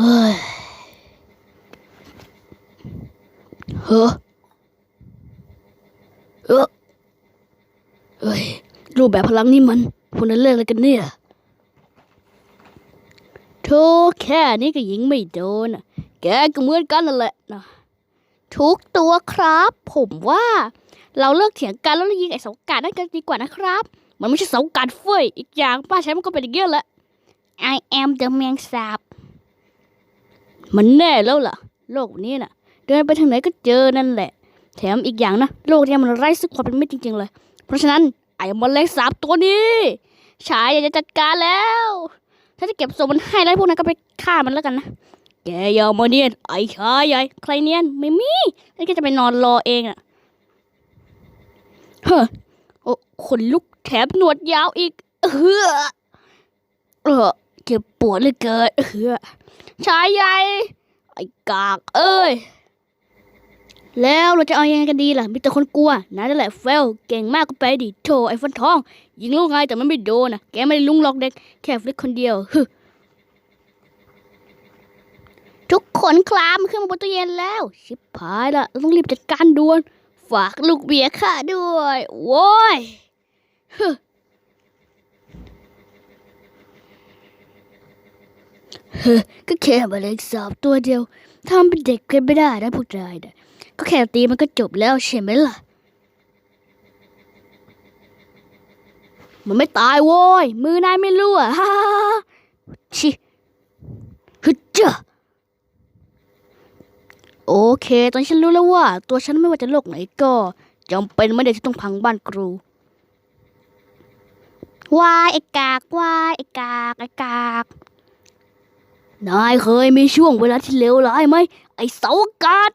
เฮ้ยเฮ้อเฮ้อเฮ้ย รูปแบบพลังนี่มันพวกนั้นเล่นอะไรกันเนี่ยโธ่แค่นี้ก็ยิงไม่โดนอะแกก็เหมือนกันนั่นแหละนะทุกตัวครับ ผมว่า เราเลิกเถียงกันแล้วเรายิงไอ้เสาการนั่นกันดีกว่านะครับ มันไม่ใช่เสาการเฟ้ยอีกอย่างป้าใช้มันก็เป็นอย่างเงี้ยแหละ I am the แมงสาบ มันแน่แล้วล่ะ โลกนี้น่ะ เดินไปทางไหนก็เจอนั่นแหละ แถมอีกอย่างนะ โลกนี้มันไร้ซึ่งความเป็นมิตรจริง ๆ เลย เพราะฉะนั้นไอ้มแมลงสาบตัวนี้ชายอยากจะจัดการแล้ว ถ้าจะเก็บศพมันให้แล้วพวกนั้นก็ไปฆ่ามันแล้วกันนะ แกย่ามาเนียนไอ้ชายใหญ่ใครเนียนไม่มีนี่ก็จะไปนอนรอเองอะเฮ้อโอ้ขนลุกแถมหนวดยาวอีก เออเออ จ็บปวดเลือเกินเออชายใหญ่ไอ้กากเอ้ย แล้วเราจะเอายังไงกันดีล่ะ มีแต่คนกลัวนั่นแหละเฟล เก่งมากก็ไปดิโถไอ้ฟันทอง ยิงลูกไงแต่มันไม่โดนนะแกไม่ได้ลุงหรอกเด็ก แค่ฟลิกคนเดียวฮึทุกคนคลามขึ้นมาบนตู้เย็นแล้ว ชิบหายละเราต้องรีบจัดการด่วน ฝากลูกเบียร์ข้าด้วย โว้ย เฮ้ก็แค่มาเล็กสาบตัวเดียวทำเป็นเด็กกันไม่ได้นะพวกนายนะก็แค่ตีมันก็จบแล้วใช่ไหมล่ะ มันไม่ตายโว้ย มือนายไม่รู้อะฮ่าฮ่าฮ่าชิฮึจ้ะโอเค ตอนนฉันรู้แล้วว่า ตัวฉันไม่ว่าจะโลกไหนก็จำเป็นไม่ได้ที่ต้องพังบ้านครูวายไอ้กากวายไอ้กากไอ้กาก นายเคยมีช่วงเวลาที่เลวร้ายไหม ไอ้เสาอากาศ